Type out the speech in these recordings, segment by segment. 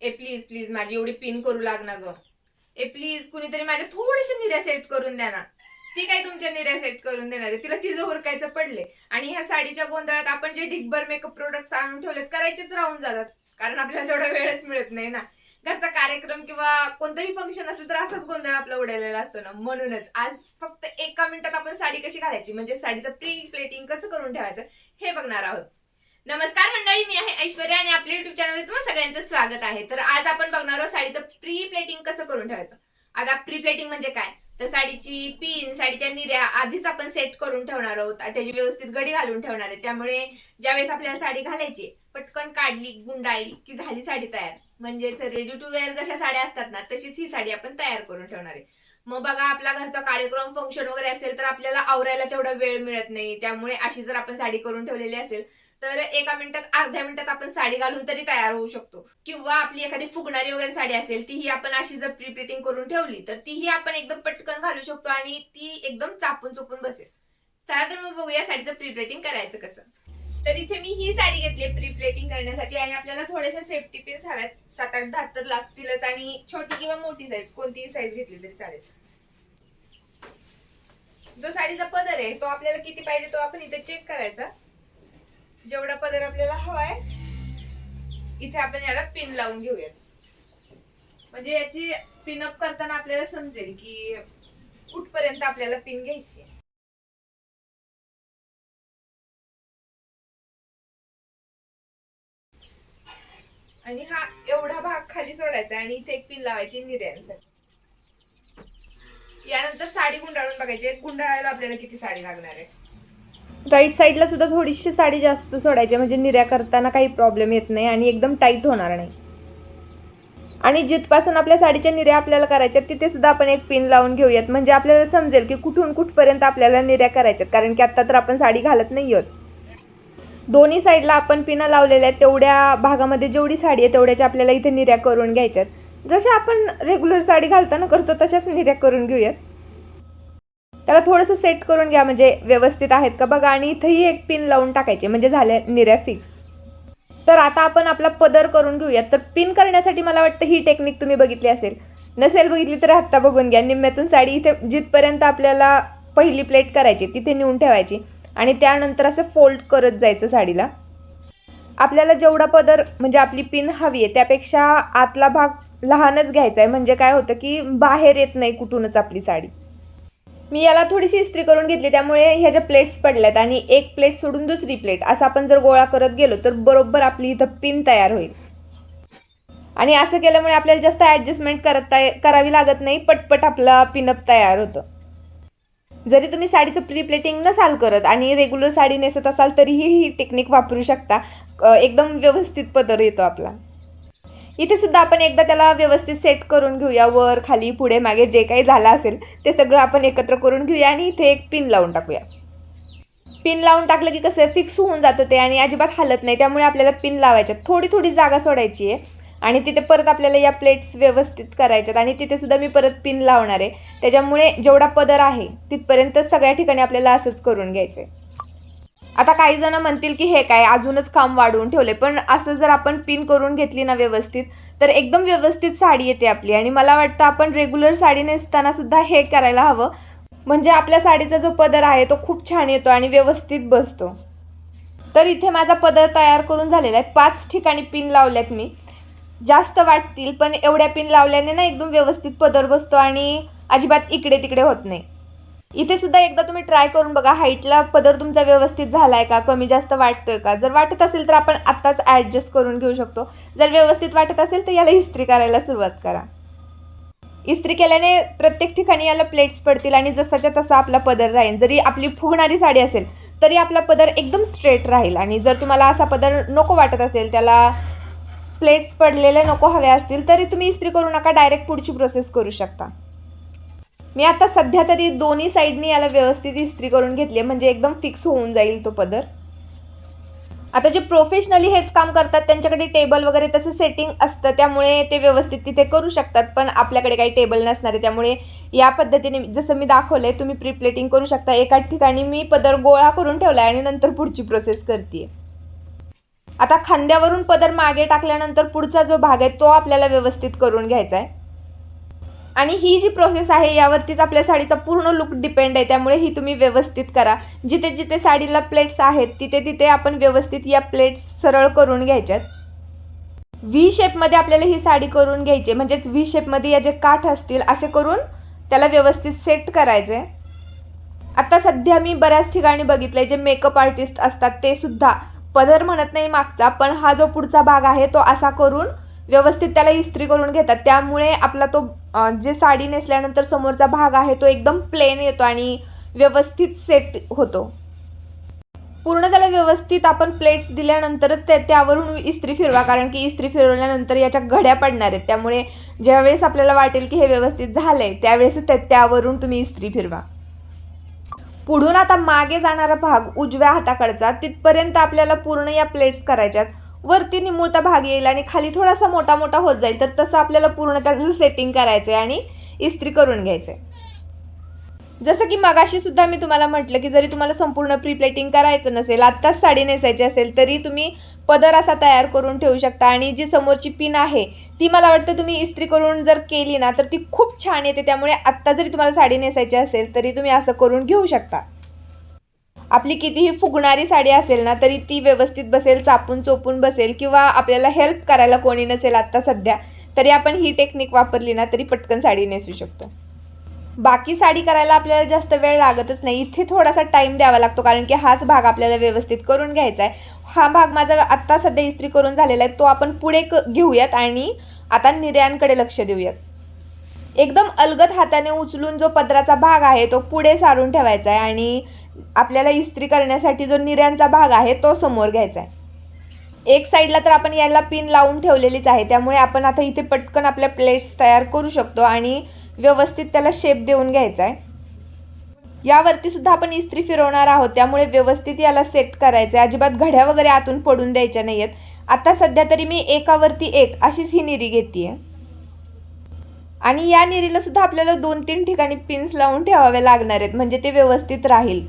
A please please माझी एवढी pin करू लाग ना ग. ए प्लीज कुणीतरी माझ्या थोडीशी निर्या सेट करून द्या ना. ती काय तुमच्या निर्या सेट करून देणार आहे? तिला तिचं उरकायचं पडले आणि ह्या साडीच्या गोंधळात आपण जे ढिगभर मेकअप प्रोडक्ट्स आणून ठेवलेत करायचेच राहून जातात. कारण आपल्याला तेवढा वेळच मिळत नाही ना. घरचा कार्यक्रम किंवा कोणतंही फंक्शन असेल तर असाच गोंधळ आपला उडालेला असतो ना. म्हणूनच आज फक्त एका मिनिटात आपण साडी कशी घालायची? म्हणजे साडीचं प्री प्लेटिंग कसं करून ठेवायचं? हे बघणार आहोत. नमस्कार मंडळी मी आहे ऐश्वर्या आणि आपल्या युट्यूब चॅनलमध्ये तुम्हाला सगळ्यांचं स्वागत आहे. तर आज आपण बघणार आहोत साडीचं प्री प्लेटिंग कसं करून ठेवायचं. आता प्री प्लेटिंग म्हणजे काय? तर साडीची पिन साडीच्या निर्या आधीच आपण सेट करून ठेवणार आहोत. त्याची व्यवस्थित गडी घालून ठेवणार आहे. त्यामुळे ज्यावेळेस आपल्याला साडी घालायची पटकन काढली गुंडाळली की झाली साडी तयार. म्हणजेच रेडी टू वेअर जशा साड्या असतात ना तशीच ही साडी आपण तयार करून ठेवणार आहे. मग बघा आपला घरचा कार्यक्रम फंक्शन वगैरे असेल तर आपल्याला आवरायला तेवढा वेळ मिळत नाही. त्यामुळे अशी जर आपण साडी करून ठेवलेली असेल तर एका मिनिटात अर्ध्या मिनिटात आपण साडी घालून तरी तयार होऊ शकतो. किंवा आपली एखादी फुगणारी वगैरे साडी असेल तीही आपण अशी जर प्रिप्लेटिंग करून ठेवली तर तीही आपण एकदम पटकन घालू शकतो आणि ती एकदम चापून चुपून बसेल. चला तर मग बघूया साडीचं प्रिप्लेटिंग करायचं कसं. तर इथे मी ही साडी घेतली प्रिप्लेटिंग करण्यासाठी आणि आपल्याला थोड्याशा सेफ्टी पिन्स हव्यात. सात आठ दहा तर लागतीलच आणि छोटी किंवा मोठी साईज कोणतीही साईज घेतली तरी चालेल. जो साडीचा पदर आहे तो आपल्याला किती पाहिजे तो आपण इथे चेक करायचा. जेवढा पदर आपल्याला हवाय इथे आपण याला पिन लावून घेऊयात. म्हणजे याची पिन अप करताना आपल्याला समजेल की कुठपर्यंत आपल्याला पिन घ्यायची आहे. आणि हा एवढा भाग खाली सोडायचा आणि इथे एक पिन लावायची निर्यांसाठी यानंतर साडी गुंडाळून बघायची गुंडाळायला आपल्याला किती साडी लागणार आहे? राईट साईडला सुद्धा थोडीशी साडी जास्त सोडायची म्हणजे निर्या करताना काही प्रॉब्लेम येत नाही आणि एकदम टाईट होणार नाही. आणि जिथपासून आपल्या साडीच्या निर्या आपल्याला करायच्यात तिथे सुद्धा आपण एक पिन लावून घेऊयात. म्हणजे आपल्याला समजेल की कुठून कुठपर्यंत आपल्याला निर्या करायच्यात कारण की आत्ता तर आपण साडी घालत नाही आहोत. दोन्ही साईडला आपण पिनं लावलेल्या आहेत तेवढ्या भागामध्ये जेवढी साडी आहे तेवढ्याच्या आपल्याला इथे निर्या करून घ्यायच्यात जशा आपण रेग्युलर साडी घालताना करतो तशाच निर्या करून घेऊयात. त्याला थोडंसं सेट करून घ्या म्हणजे व्यवस्थित आहेत का बघा आणि इथंही एक पिन लावून टाकायचे म्हणजे झाल्या निर्या फिक्स तर आता आपण आपला पदर करून घेऊयात. तर पिन करण्यासाठी मला वाटतं ही टेक्निक तुम्ही बघितली असेल. नसेल बघितली तर आत्ता बघून घ्या. निम्म्यातून साडी इथे जिथपर्यंत आपल्याला पहिली प्लेट करायची तिथे नेऊन ठेवायची. आणि त्यानंतर असं फोल्ड करत जायचं साडीला. आपल्याला जेवढा पदर म्हणजे आपली पिन हवी आहे त्यापेक्षा आतला भाग लहानच घ्यायचा आहे. म्हणजे काय होतं की बाहेर येत नाही कुठूनच आपली साडी. मी याला थोडीशी इस्त्री करून घेतली त्यामुळे ह्या ज्या प्लेट्स पडल्यात आणि एक प्लेट सोडून दुसरी प्लेट असं आपण जर गोळा करत गेलो तर बरोबर आपली इथं पिन तयार होईल. आणि असं केल्यामुळे आपल्याला जास्त ॲडजस्टमेंट करत करावी लागत नाही पटपट आपला पिनअप तयार होतं. जरी तुम्ही साडीचं प्री प्लेटिंग नसाल करत आणि रेग्युलर साडी नेसत असाल तरीही ही टेक्निक वापरू शकता. एकदम व्यवस्थित पदर येतो आपला. इथे सुद्धा आपण एकदा त्याला व्यवस्थित सेट करून घेऊया वर खाली पुढे मागे जे काही झालं असेल ते सगळं आपण एकत्र करून घेऊया आणि इथे एक पिन लावून टाकूया. पिन लावून टाकलं की कसं फिक्स होऊन जातं ते आणि अजिबात हालत नाही त्यामुळे आपल्याला पिन लावायच्या थोडी थोडी जागा सोडायची आहे. आणि तिथे परत आपल्याला या प्लेट्स व्यवस्थित करायच्यात. आणि तिथे सुद्धा मी परत पिन लावणार आहे. त्याच्यामुळे जेवढा पदर आहे तिथपर्यंत सगळ्या ठिकाणी आपल्याला असंच करून घ्यायचं आहे आता काही जण म्हणतील की हे काय अजूनच काम वाढवून ठेवले. पण असं जर आपण पिन करून घेतली ना व्यवस्थित तर एकदम व्यवस्थित साडी येते आपली. आणि मला वाटतं आपण रेग्युलर साडी नेसताना सुद्धा हे करायला हवं. म्हणजे आपल्या साडीचा जो पदर आहे तो खूप छान येतो आणि व्यवस्थित बसतो. तर इथे माझा पदर तयार करून झालेला आहे. पाच ठिकाणी पिन लावल्यात मी. जास्त वाटतील पण एवढ्या पिन लावल्याने ना एकदम व्यवस्थित पदर बसतो आणि अजिबात इकडे तिकडे होत नाही. इथे सुद्धा एकदा तुम्ही ट्राय करून बघा हाईटला पदर तुमचा व्यवस्थित झालाय का? कमी जास्त वाटतोय का? जर वाटत असेल तर आपण आत्ताच ॲडजस्ट करून घेऊ शकतो. जर व्यवस्थित वाटत असेल तर याला इस्त्री करायला सुरुवात करा. इस्त्री केल्याने प्रत्येक ठिकाणी याला प्लेट्स पडतील आणि जसाच्या तसा आपला पदर राहील. जरी आपली फुगणारी साडी असेल तरी आपला पदर एकदम स्ट्रेट राहील. आणि जर तुम्हाला असा पदर नको वाटत असेल त्याला प्लेट्स पडलेल्या नको हव्या असतील तरी तुम्ही इस्त्री करू नका डायरेक्ट पुढची प्रोसेस करू शकता. मी आता सध्या तरी दोन्ही साईडनी याला व्यवस्थित इस्त्री करून घेतली आहे म्हणजे एकदम फिक्स होऊन जाईल तो पदर. आता जे प्रोफेशनली हेच काम करतात त्यांच्याकडे टेबल वगैरे तसं सेटिंग असतं त्यामुळे ते व्यवस्थित तिथे करू शकतात पण आपल्याकडे काही टेबल नसणार आहे त्यामुळे या पद्धतीने जसं मी दाखवलं तुम्ही प्रिप्लेटिंग करू शकता. एका ठिकाणी मी पदर गोळा करून ठेवला आहे आणि नंतर पुढची प्रोसेस करते आता खांद्यावरून पदर मागे टाकल्यानंतर पुढचा जो भाग आहे तो आपल्याला व्यवस्थित करून घ्यायचा आहे आणि ही जी प्रोसेस आहे यावरतीच आपल्या साडीचा पूर्ण लुक डिपेंड आहे त्यामुळे ही तुम्ही व्यवस्थित करा जिथे जिथे साडीला प्लेट्स आहेत तिथे तिथे आपण व्यवस्थित या प्लेट्स सरळ करून घ्यायच्यात व्ही शेपमध्ये आपल्याला ही साडी करून घ्यायची आहे. म्हणजेच व्ही शेपमध्ये या जे काठ असतील असे करून त्याला व्यवस्थित सेट करायचे आहे. आता सध्या मी बऱ्याच ठिकाणी बघितलंय जे मेकअप आर्टिस्ट असतात ते सुद्धा पदर म्हणत नाही मागचा पण हा जो पुढचा भाग आहे तो असा करून व्यवस्थित त्याला इस्त्री करून घेतात. त्यामुळे आपला तो जे साडी नेसल्यानंतर समोरचा भाग आहे तो एकदम प्लेन येतो आणि व्यवस्थित सेट होतो. पूर्ण त्याला व्यवस्थित आपण प्लेट्स दिल्यानंतरच ते त्यावरून इस्त्री फिरवा. कारण की इस्त्री फिरवल्यानंतर याच्या घड्या पडणार आहेत. त्यामुळे ज्यावेळेस आपल्याला वाटेल की हे व्यवस्थित झालं त्यावेळेस त्यावेळेसच त्यावरून तुम्ही इस्त्री फिरवा. पुढून आता मागे जाणारा भाग उजव्या हाताकडचा तिथपर्यंत आपल्याला पूर्ण या प्लेट्स करायच्यात. वरती निमुळता भाग येईल आणि खाली थोडासा मोठा मोठा होत जाईल तर तसं आपल्याला पूर्ण त्याचं सेटिंग करायचं आहे आणि इस्त्री करून घ्यायचं आहे जसं की मगाशी सुद्धा मी तुम्हाला म्हटलं की जरी तुम्हाला संपूर्ण प्री प्लेटिंग करायचं नसेल आत्ताच साडी नेसायची असेल तरी तुम्ही पदर असा तयार करून ठेवू शकता. आणि जी समोरची पिन आहे ती मला वाटतं तुम्ही इस्त्री करून जर केली ना तर ती खूप छान येते. त्यामुळे आत्ता जरी तुम्हाला साडी नेसायची असेल तरी तुम्ही असं करून घेऊ शकता. आपली कितीही फुगणारी साडी असेल ना तरी ती व्यवस्थित बसेल चापून चोपून बसेल किंवा आपल्याला हेल्प करायला कोणी नसेल आत्ता सध्या तरी आपण ही टेक्निक वापरली ना तरी पटकन साडी नेसू शकतो. बाकी साडी करायला आपल्याला जास्त वेळ लागतच नाही. इथे थोडासा टाईम द्यावा लागतो कारण की हाच भाग आपल्याला व्यवस्थित करून घ्यायचा आहे. हा भाग माझा आत्ता सध्या इस्त्री करून झालेला आहे. तो आपण पुढे क घेऊयात आणि आता निर्यांकडे लक्ष देऊयात. एकदम अलगद हाताने उचलून जो पदराचा भाग आहे तो पुढे सारून ठेवायचा आहे आणि आपल्याला इस्त्री करण्यासाठी जो निर्यांचा भाग आहे तो समोर घ्यायचा आहे. एक साईडला तर आपण याला पिन लावून ठेवलेलीच आहे. त्यामुळे आपण आता इथे पटकन आपल्या प्लेट्स तयार करू शकतो आणि व्यवस्थित त्याला शेप देऊन घ्यायचा आहे यावरती सुद्धा आपण इस्त्री फिरवणार आहोत त्यामुळे व्यवस्थित याला सेट करायचं आहे अजिबात घड्या वगैरे आतून पडून द्यायच्या नाही आहेत आता सध्या तरी मी एकावरती एक अशीच ही निरी घेते आणि या निरीला सुद्धा आपल्याला दोन तीन ठिकाणी पिन्स लावून ठेवावे लागणार आहेत म्हणजे ते व्यवस्थित राहील.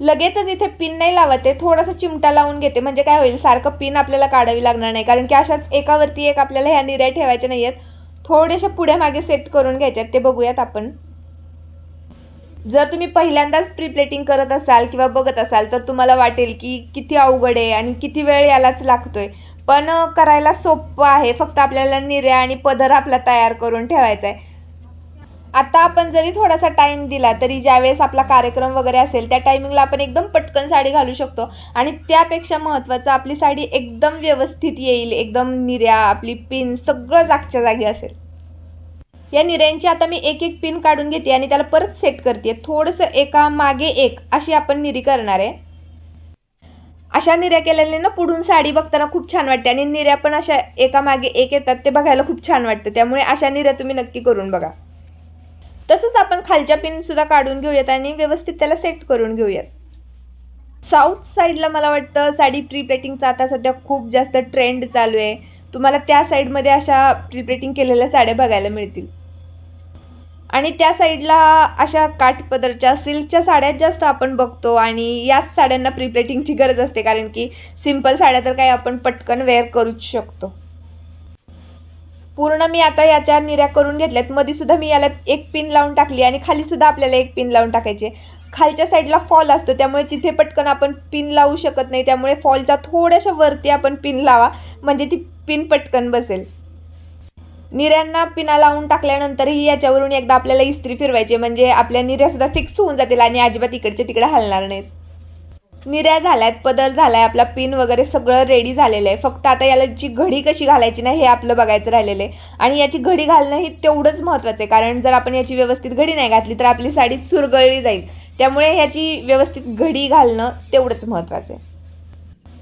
लगेचच इथे पिन नाही लावत आहे थोडासा चिमटा लावून घेते. म्हणजे काय होईल सारखं पिन आपल्याला काढावी लागणार नाही कारण की अशाच एकावरती एक आपल्याला ह्या निऱ्या ठेवायच्या नाही आहेत थोड्याशा पुढे मागे सेट करून घ्यायच्यात ते बघूयात आपण. जर तुम्ही पहिल्यांदाच प्री प्लेटिंग करत असाल किंवा बघत असाल तर तुम्हाला वाटेल की किती अवघड आहे आणि किती वेळ यालाच लागतोय. पण करायला सोपं आहे. फक्त आपल्याला निर्या आणि पदर आपला तयार करून ठेवायचा आहे. आता आपण जरी थोडासा टाइम दिला तरी ज्यावेळेस आपला कार्यक्रम वगैरे असेल त्या टायमिंगला आपण एकदम पटकन साडी घालू शकतो. आणि त्यापेक्षा महत्त्वाचं आपली साडी एकदम व्यवस्थित येईल एकदम निर्या आपली पिन सगळं जागच्या जागी असेल. या निऱ्यांची आता मी एक एक पिन काढून घेते आणि त्याला परत सेट करते. थोडंसं एका मागे एक अशी आपण निरी करणार आहे. अशा निर्या केलेल्या ना पुढून साडी बघताना खूप छान वाटते आणि निर्या पण अशा एका मागे एक येतात ते बघायला खूप छान वाटतं. त्यामुळे अशा निर्या तुम्ही नक्की करून बघा. तसंच आपण खालच्या पिनसुद्धा काढून घेऊयात आणि व्यवस्थित त्याला सेट करून घेऊयात. साऊथ साईडला मला वाटतं साडी प्री प्लेटिंगचा आता सध्या खूप जास्त ट्रेंड चालू आहे. तुम्हाला त्या साईडमध्ये अशा प्री प्लेटिंग केलेल्या साड्या बघायला मिळतील. आणि त्या साईडला अशा काठपदरच्या सिल्कच्या साड्याच जास्त आपण बघतो आणि याच साड्यांना प्री प्लेटिंगची गरज असते. कारण की सिंपल साड्या तर काही आपण पटकन वेअर करूच शकतो. पूर्ण मी आता याच्या निऱ्या करून घेतल्यात. मध्ये सुद्धा मी याला एक पिन लावून टाकली आणि खाली सुद्धा आपल्याला एक पिन लावून टाकायची. खालच्या साईडला फॉल असतो त्यामुळे तिथे पटकन आपण पिन लावू शकत नाही. त्यामुळे फॉलच्या थोड्याशा वरती आपण पिन लावा म्हणजे ती पिन पटकन बसेल. निऱ्यांना पिना लावून टाकल्यानंतरही याच्यावरून एकदा आपल्याला इस्त्री फिरवायची म्हणजे आपल्या निर्यासुद्धा फिक्स होऊन जातील आणि अजिबात इकडच्या तिकडे हलणार नाहीत. निर्या झाल्यात पदर झालाय आपला पिन वगैरे सगळं रेडी झालेलं आहे. फक्त आता याला जी घडी कशी घालायची ना हे आपलं बघायचं राहिलेलं आहे. आणि याची घडी घालणं ही तेवढंच महत्त्वाचं आहे. कारण जर आपण याची व्यवस्थित घडी नाही घातली तर आपली साडी चुरगळली जाईल. त्यामुळे ह्याची व्यवस्थित घडी घालणं तेवढंच महत्त्वाचं आहे.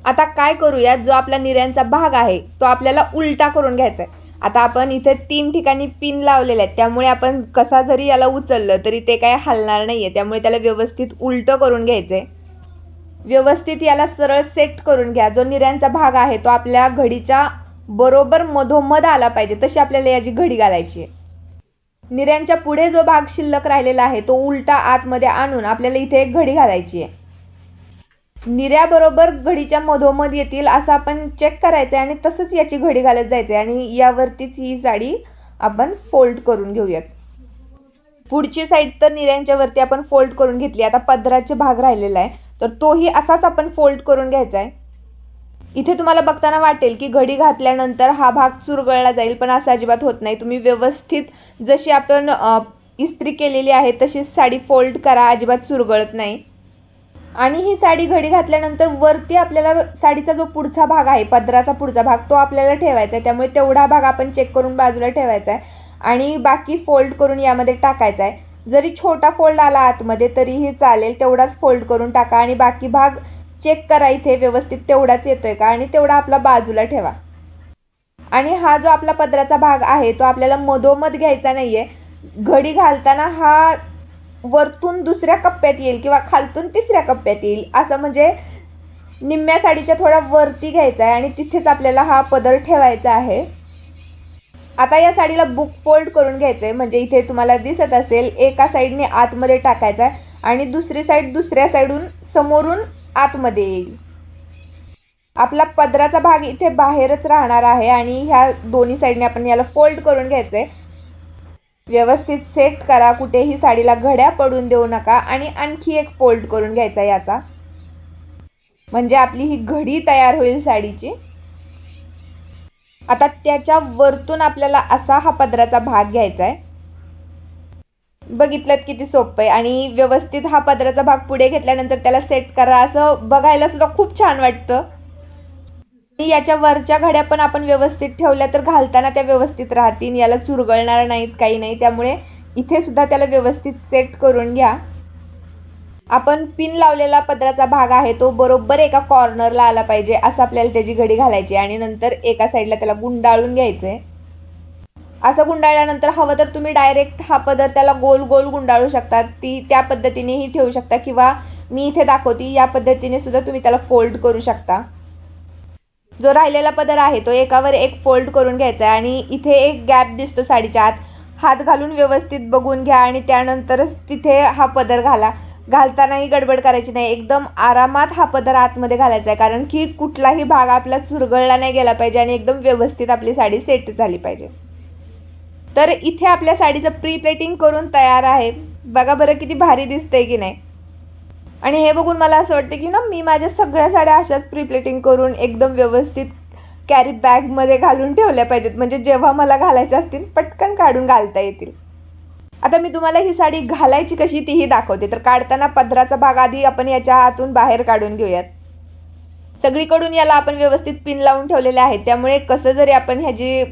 आता काय करूया? जो आपला निर्यांचा भाग आहे तो आपल्याला उलटा करून घ्यायचा आहे. आता आपण इथे तीन ठिकाणी पिन लावलेले आहेत. त्यामुळे आपण कसा जरी याला उचललं तरी ते काय हलणार नाही आहे त्यामुळे त्याला व्यवस्थित उलटं करून घ्यायचं आहे व्यवस्थित याला सरळ सेट करून घ्या. जो निऱ्यांचा भाग आहे तो आपल्या घडीच्या बरोबर मधोमध आला पाहिजे तशी आपल्याला याची घडी घालायची आहे. निऱ्यांच्या पुढे जो भाग शिल्लक राहिलेला आहे तो उलटा आतमध्ये आणून आपल्याला इथे एक घडी घालायची आहे. निऱ्याबरोबर घडीच्या मधोमध येतील असं आपण चेक करायचं आहे आणि तसंच याची घडी घालत जायचं आहे. आणि यावरतीच ही साडी आपण फोल्ड करून घेऊयात. पुढची साईड तर निऱ्यांच्यावरती आपण फोल्ड करून घेतली. आता पदराचे भाग राहिलेला आहे. तर तोही असाच आपण फोल्ड करून घ्यायचा आहे. इथे तुम्हाला बघताना वाटेल की घडी घातल्यानंतर हा भाग चुरगळला जाईल पण असं अजिबात होत नाही. तुम्ही व्यवस्थित जशी आपण इस्त्री केलेली आहे तशीच साडी फोल्ड करा अजिबात चुरगळत नाही. आणि ही साडी घडी घातल्यानंतर वरती आपल्याला साडीचा जो पुढचा भाग आहे पदराचा पुढचा भाग तो आपल्याला ठेवायचा आहे. त्यामुळे तेवढा भाग आपण चेक करून बाजूला ठेवायचा आहे. आणि बाकी फोल्ड करून यामध्ये टाकायचा आहे. जरी छोटा फोल्ड आला आतमध्ये तरीही चालेल तेवढाच फोल्ड करून टाका आणि बाकी भाग चेक करा इथे व्यवस्थित तेवढाच येतोय का? आणि तेवढा आपला बाजूला ठेवा. आणि हा जो आपला पदराचा भाग आहे तो आपल्याला मधोमध घ्यायचा नाही आहे घडी घालताना हा वरतून दुसऱ्या कप्प्यात येईल किंवा खालतून तिसऱ्या कप्प्यात येईल. असं म्हणजे निम्म्या साडीच्या थोडा वरती घ्यायचा आहे आणि तिथेच आपल्याला हा पदर ठेवायचा आहे. आता या साडीला बुक फोल्ड करून घ्यायचं आहे म्हणजे इथे तुम्हाला दिसत असेल एका साईडने आतमध्ये टाकायचा आहे आणि दुसरी साईड दुसऱ्या साईडून समोरून आतमध्ये येईल. आपला पदराचा भाग इथे बाहेरच राहणार आहे आणि ह्या दोन्ही साईडने आपण याला फोल्ड करून घ्यायचं आहे व्यवस्थित सेट करा कुठेही साडीला घड्या पडून देऊ नका आणि आणखी एक फोल्ड करून घ्यायचा याचा. म्हणजे आपली ही घडी तयार होईल साडीची. आता त्याच्या वरतून आपल्याला असा हा पदराचा भाग घ्यायचा आहे. बघितलं किती सोपं आहे आणि व्यवस्थित हा पदराचा भाग पुढे घेतल्यानंतर त्याला सेट करा असं बघायला सुद्धा खूप छान वाटतं. आणि याच्या वरच्या घड्या पण आपण व्यवस्थित ठेवल्या तर घालताना त्या व्यवस्थित राहतील. याला चुरगळणार नाहीत काही नाही. त्यामुळे इथे सुद्धा त्याला व्यवस्थित सेट करून घ्या. आपण पिन लावलेला पदराचा भाग आहे तो बरोबर एका कॉर्नरला आला पाहिजे असं आपल्याला त्याची घडी घालायची आणि नंतर एका साईडला त्याला गुंडाळून घ्यायचं आहे असं गुंडाळल्यानंतर हवं तर तुम्ही डायरेक्ट हा पदर त्याला गोल गोल गुंडाळू शकता. ती त्या पद्धतीनेही ठेवू शकता किंवा मी इथे दाखवते या पद्धतीने सुद्धा तुम्ही त्याला फोल्ड करू शकता. जो राहिलेला पदर आहे तो एकावर एक फोल्ड करून घ्यायचा आहे आणि इथे एक गॅप दिसतो साडीच्या आत. हात घालून व्यवस्थित बघून घ्या आणि त्यानंतरच तिथे हा पदर घाला. घालतानाही गडबड करायची नाही. एकदम आरामात हा पदर आतमध्ये घालायचा आहे. कारण की कुठलाही भाग आपला चुरगळला नाही गेला पाहिजे आणि एकदम व्यवस्थित आपली साडी सेट झाली पाहिजे. तर इथे आपल्या साडीचं प्री प्लेटिंग करून तयार आहे. बघा बरं किती भारी दिसतंय की नाही. आणि हे बघून मला असं वाटतं की ना मी माझ्या सगळ्या साड्या अशाच प्री प्लेटिंग करून एकदम व्यवस्थित कॅरी बॅगमध्ये घालून ठेवल्या पाहिजेत. म्हणजे जेव्हा मला घालायच्या असतील पटकन काढून घालता येतील. आता मी तुम्हाला ही साडी घालायची कशी तीही दाखवते. तर काढताना पदराचा भाग आधी आपण याच्या आतून बाहेर काढून घेऊयात. सगळीकडून याला आपण व्यवस्थित पिन लावून ठेवलेले आहेत. त्यामुळे कसं जरी आपण ह्याची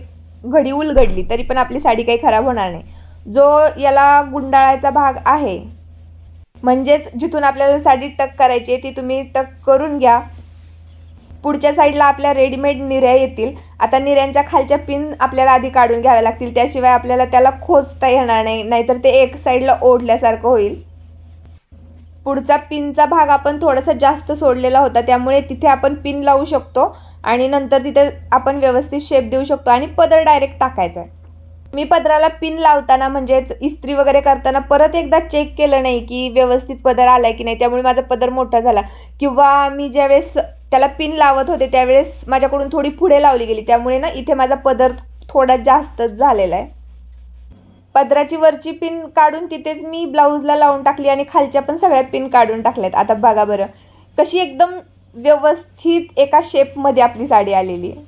घडी उलगडली तरी पण आपली साडी काही खराब होणार नाही. जो याला गुंडाळायचा भाग आहे म्हणजेच जिथून आपल्याला साडी टक करायची आहे ती तुम्ही टक करून घ्या. पुढच्या साईडला आपल्या रेडीमेड निऱ्या येतील. आता निऱ्यांच्या खालच्या पिन आपल्याला आधी काढून घ्याव्या लागतील. त्याशिवाय आपल्याला त्याला खोचता येणार नाही. नाहीतर ते एक साईडला ओढल्यासारखं होईल. पुढचा पिनचा भाग आपण थोडासा जास्त सोडलेला होता. त्यामुळे तिथे आपण पिन लावू शकतो आणि नंतर तिथे आपण व्यवस्थित शेप देऊ शकतो आणि पदर डायरेक्ट टाकायचा आहे. मी पदराला पिन लावताना म्हणजेच इस्त्री वगैरे करताना परत एकदा चेक केलं नाही की व्यवस्थित पदर आला आहे की नाही. त्यामुळे माझा पदर मोठा झाला. किंवा मी ज्यावेळेस त्याला पिन लावत होते त्यावेळेस माझ्याकडून थोडी पुढे लावली गेली. त्यामुळे ना इथे माझा पदर थोडा जास्तच झालेला आहे. पदराची वरची पिन काढून तिथेच मी ब्लाऊजला लावून टाकली आणि खालच्या पण सगळ्या पिन काढून टाकल्यात. आता बघा बरं. कशी एकदम व्यवस्थित एका शेपमध्ये आपली साडी आलेली आहे.